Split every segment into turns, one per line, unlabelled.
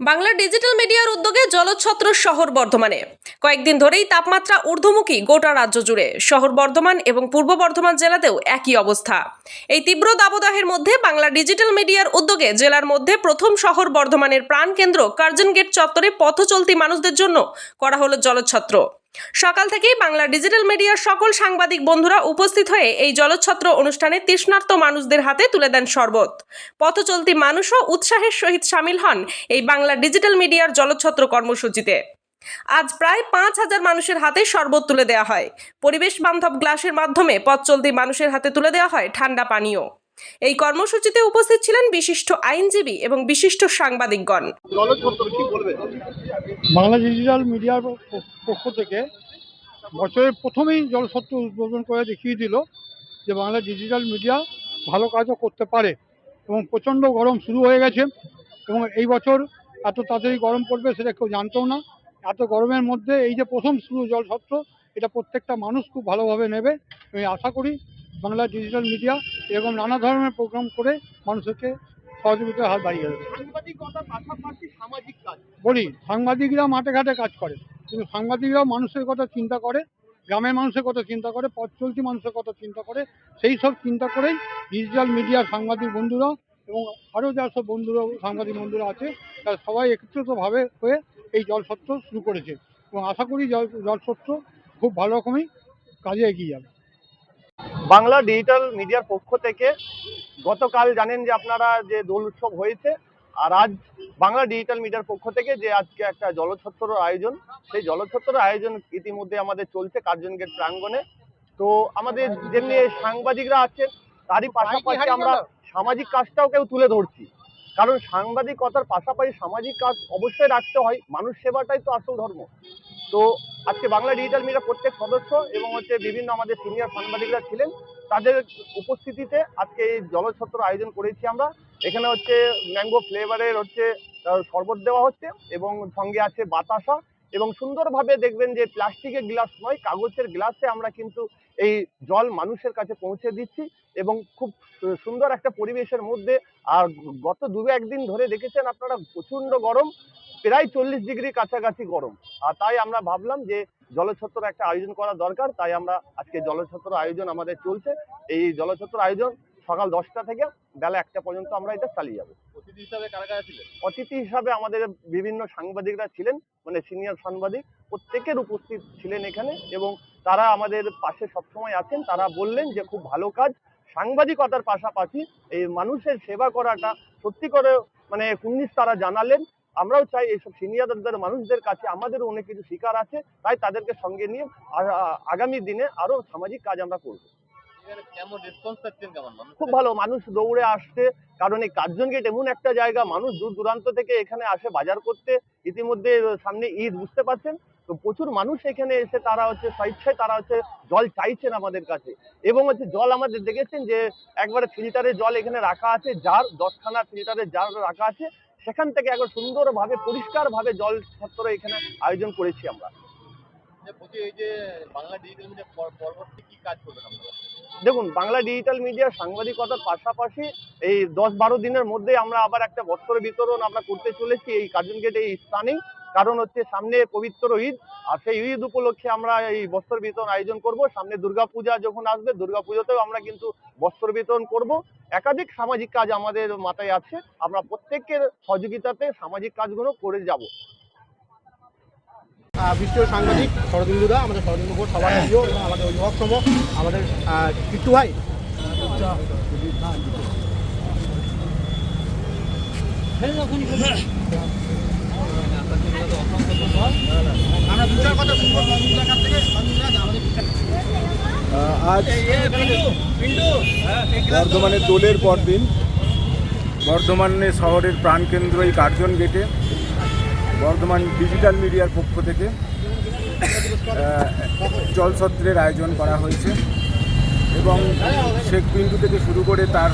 Bangla digital মিডিয়ার উদ্যোগে জলছত্র শহর বর্ধমানে। কয়েকদিন ধরেই তাপমাত্রা ঊর্ধ্বমুখী গোটা রাজ্য জুড়ে। শহর বর্ধমান এবং পূর্ব বর্ধমান জেলাতেও একই অবস্থা। এই তীব্র দাবদাহের মধ্যে বাংলা ডিজিটাল মিডিয়ার উদ্যোগে জেলার মধ্যে প্রথম শহর বর্ধমানের প্রাণকেন্দ্র কার্জন গেট চত্বরে পথ চলতি মানুষদের জন্য করা হলো জলছত্র। সকাল থেকেই বাংলা ডিজিটাল মিডিয়ার সকল সাংবাদিক বন্ধুরা উপস্থিত হয়ে এই জলছত্র অনুষ্ঠানে তৃষ্ণার্ত মানুষদের হাতে তুলে দেন শরবত। পথ চলতি মানুষও উৎসাহের সহিত সামিল হন এই বাংলা ডিজিটাল মিডিয়ার জলছত্র কর্মসূচিতে। আজ প্রায় পাঁচ হাজার মানুষের হাতে শরবত তুলে দেওয়া হয়। পরিবেশ বান্ধব গ্লাসের মাধ্যমে পথ চলতি মানুষের হাতে তুলে দেওয়া হয় ঠান্ডা পানীয়। এই কর্মসূচিতে উপস্থিত ছিলেন বিশিষ্ট আইনজীবী এবং বিশিষ্ট সাংবাদিকগণ।
বাংলা ডিজিটাল মিডিয়ার পক্ষ থেকে বছরের প্রথমেই জলসত্ত্ব উদ্বোধন করে দেখিয়ে দিল যে বাংলা ডিজিটাল মিডিয়া ভালো কাজও করতে পারে এবং প্রচণ্ড গরম শুরু হয়ে গেছে এবং এই বছর এত তাড়াতাড়ি গরম পড়বে সেটা কেউ জানতেও না। এত গরমের মধ্যে এই যে প্রথম শুরু জলসত্ত্ব, এটা প্রত্যেকটা মানুষ খুব ভালোভাবে নেবে। আমি আশা করি বাংলা ডিজিটাল মিডিয়া এরকম নানা ধরনের প্রোগ্রাম করে মানুষকে সহযোগিতার হাত বাড়িয়ে দেবে। বলি সাংবাদিকরা মাঠে ঘাটে কাজ করে কিন্তু সাংবাদিকরাও মানুষের কথা চিন্তা করে গ্রামের মানুষের কথা চিন্তা করে পথ চলতি মানুষের কথা চিন্তা করে সেই সব চিন্তা করেই ডিজিটাল মিডিয়ার সাংবাদিক বন্ধুরা এবং আরও যা সব বন্ধুরা সাংবাদিক বন্ধুরা আছে তারা সবাই একত্রিতভাবে হয়ে এই জলসত্র শুরু করেছে। এবং আশা করি জল জলসত্র খুব ভালো রকমই কাজে এগিয়ে যাবে।
বাংলা ডিজিটাল মিডিয়ার পক্ষ থেকে গতকাল জানেন যে আপনারা যে দোল উৎসব হয়েছে আর আজ বাংলা ডিজিটাল মিডিয়ার পক্ষ থেকে যে আজকে একটা জলছত্র আয়োজন সেই জলছত্র আয়োজন ইতিমধ্যে আমাদের চলছে কার্জন গেট প্রাঙ্গণে। তো আমাদের যেমনি সাংবাদিকরা আছে তারই পাশাপাশি আমরা সামাজিক কাজটাও কেউ তুলে ধরছি। কারণ সাংবাদিকতার পাশাপাশি সামাজিক কাজ অবশ্যই রাখতে হয় মানুষ সেবাটাই তো আসল ধর্ম। তো আজকে বাংলা ডিজিটাল মিডিয়া প্রত্যেক সদস্য এবং হচ্ছে বিভিন্ন আমাদের সিনিয়র সাংবাদিকরা ছিলেন, তাদের উপস্থিতিতে আজকে এই জলছত্র আয়োজন করেছি আমরা। এখানে হচ্ছে ম্যাঙ্গো ফ্লেভারের হচ্ছে শরবত দেওয়া হচ্ছে এবং সঙ্গে আছে বাতাসা এবং সুন্দরভাবে দেখবেন যে প্লাস্টিকের গ্লাস নয়, কাগজের গ্লাসে আমরা কিন্তু এই জল মানুষের কাছে পৌঁছে দিচ্ছি এবং খুব সুন্দর একটা পরিবেশের মধ্যে আর গত দু একদিন ধরে দেখেছেন আপনারা প্রচণ্ড গরম প্রায় চল্লিশ ডিগ্রি কাছাকাছি গরম। আর তাই আমরা ভাবলাম যে জলছত্র একটা আয়োজন করা দরকার তাই আমরা আজকে জলছত্র আয়োজন আমাদের চলছে। এই জলছত্র আয়োজন সকাল দশটা থেকে বেলা একটা পর্যন্ত আমরা এটা চালিয়ে যাব।
অতিথি হিসাবে কারা কারা ছিলেন?
অতিথি হিসাবে আমাদের বিভিন্ন সাংবাদিকরা ছিলেন মানে সিনিয়র সাংবাদিক প্রত্যেকের উপস্থিত ছিলেন এখানে এবং তারা আমাদের পাশে সবসময় আছেন। তারা বললেন যে খুব ভালো কাজ। সাংবাদিকতার পাশাপাশি এই মানুষের সেবা করাটা সত্যি করে মানে কুন্নিস তারা জানালেন আমরাও চাই এইসব সিনিয়রদের মানুষদের কাছে আমাদেরও অনেক কিছু শিকার আছে তাই তাদেরকে সঙ্গে নিয়ে আগামী দিনে আরও সামাজিক কাজ আমরা করব। খুব ভালো মানুষ দৌড়ে আসছে কারণ এই কার্জন গেট এমন একটা জায়গা মানুষ দূর দূরান্ত থেকে এখানে আসে বাজার করতে ইতিমধ্যে সামনে ঈদ বুঝতে পারছেন? তো প্রচুর মানুষ এখানে এসে তারা হচ্ছে স্বেচ্ছায় তারা হচ্ছে জল চাইছেন আমাদের কাছে। এবং হচ্ছে জল আমাদের দেখেছেন যে একবারে ফিল্টারের জল এখানে রাখা আছে যার দশখানা ফিল্টারের জার রাখা আছে সেখান থেকে একবার সুন্দরভাবে পরিষ্কারভাবে জল ছত্র এখানে আয়োজন করেছি আমরা। দেখুন বাংলা ডিজিটাল মিডিয়া সাংবাদিকতার পাশাপাশি এই দশ বারো দিনের মধ্যে আমরা আবার একটা বস্ত্র বিতরণ আমরা করতে চলেছি। এই কার্জন গেট এই স্থানেই কারণ হচ্ছে সামনে পবিত্র ঈদ আর সেই ঈদ উপলক্ষে আমরা এই বস্ত্র বিতরণ আয়োজন করব। সামনে দুর্গাপূজা যখন আসবে দুর্গাপুজোতেও আমরা কিন্তু বস্ত্র বিতরণ করব। একাধিক সামাজিক কাজ আমাদের মাথায় আছে। আমরা প্রত্যেকের সহযোগিতাতে সামাজিক কাজগুলো করে যাব।
বিশিষ্ট সাংবাদিক শরদিন্দুরা আমাদের শরদিন্দু ঘোষ সবার প্রিয় এবং আমাদের অভিভাবক সম আমাদের কিট্টু ভাই। আমরা দু চার কথা শুনব শরদিন্দুর কাছ থেকে শরদিন্দুরা আমাদের
আজ বর্ধমানের দোলের পরদিন বর্ধমানে শহরের প্রাণকেন্দ্র এই কার্জন গেটে বর্ধমান ডিজিটাল মিডিয়ার পক্ষ থেকে জলসত্রের আয়োজন করা হয়েছে এবং শেখ পিন্টু থেকে শুরু করে তার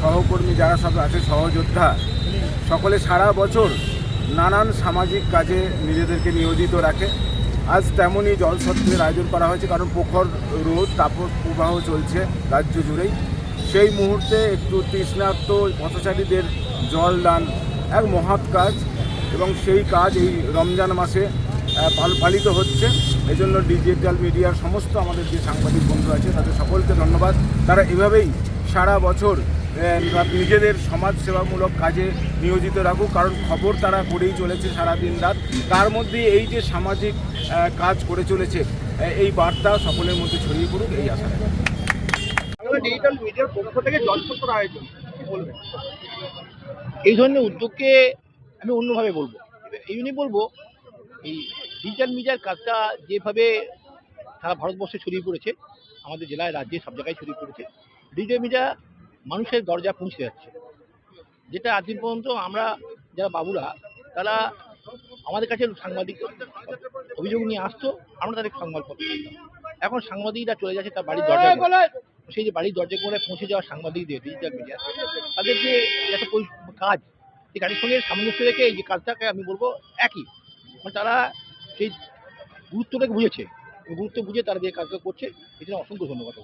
সহকর্মী যারা সব আছে সহযোদ্ধা সকলে সারা বছর নানান সামাজিক কাজে নিজেদেরকে নিয়োজিত রাখে। আজ তেমনই জলসত্রের আয়োজন করা হয়েছে, কারণ প্রখর রোদ তাপর প্রবাহ চলছে রাজ্য জুড়েই। সেই মুহূর্তে একটু তৃষ্ণার্ত পথচারীদের জল দান এক মহৎ কাজ এবং সেই কাজ এই রমজান মাসে পাল- পালিত হচ্ছে। এই জন্য ডিজিটাল মিডিয়ার সমস্ত আমাদের যে সাংবাদিক বন্ধু আছে, তাদের সকলকে ধন্যবাদ। তারা এভাবেই সারা বছর নিজেদের সমাজসেবামূলক কাজে নিয়োজিত রাখুক, কারণ খবর তারা করেই চলেছে সারা দিন রাত। তার মধ্যে এই যে সামাজিক কাজ করে চলেছে এই বার্তা সকলের মধ্যে ছড়িয়ে পড়ুক, এই আশা।
ডিজিটাল মিডিয়ার পক্ষ থেকে জলছত্র আয়োজন
এই ধরনের উদ্যোগকে আমি অন্যভাবে বলব। এই জন্যই বলব, এই ডিজিটাল মিডিয়ার কাজটা যেভাবে সারা ভারতবর্ষে ছড়িয়ে পড়েছে, আমাদের জেলায়, রাজ্যে সব জায়গায় ছড়িয়ে পড়েছে ডিজিটাল মিডিয়া মানুষের দরজা পৌঁছে যাচ্ছে। যেটা আজ পর্যন্ত আমরা যারা বাবুরা তারা আমাদের কাছে সাংবাদিক অভিযোগ নিয়ে আসতো আমরা তাদের সংবাদপত্র এখন সাংবাদিকরা চলে যাচ্ছে তার বাড়ির দরজা সেই যে বাড়ির দরজা করে পৌঁছে যাওয়া সাংবাদিকদের ডিজিটাল মিডিয়া তাদের যে একটা কাজ সেই কাজের সঙ্গে সামঞ্জস্য রেখে এই যে কাজটাকে আমি বলব একই। মানে তারা সেই গুরুত্বটাকে বুঝেছে। গুরুত্ব বুঝে তারা যে কাজটা করছে এই জন্য অসংখ্য ধন্যবাদ।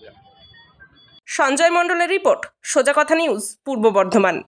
সঞ্জয় মণ্ডলের রিপোর্ট সোজা কথা নিউজ পূর্ব বর্ধমান।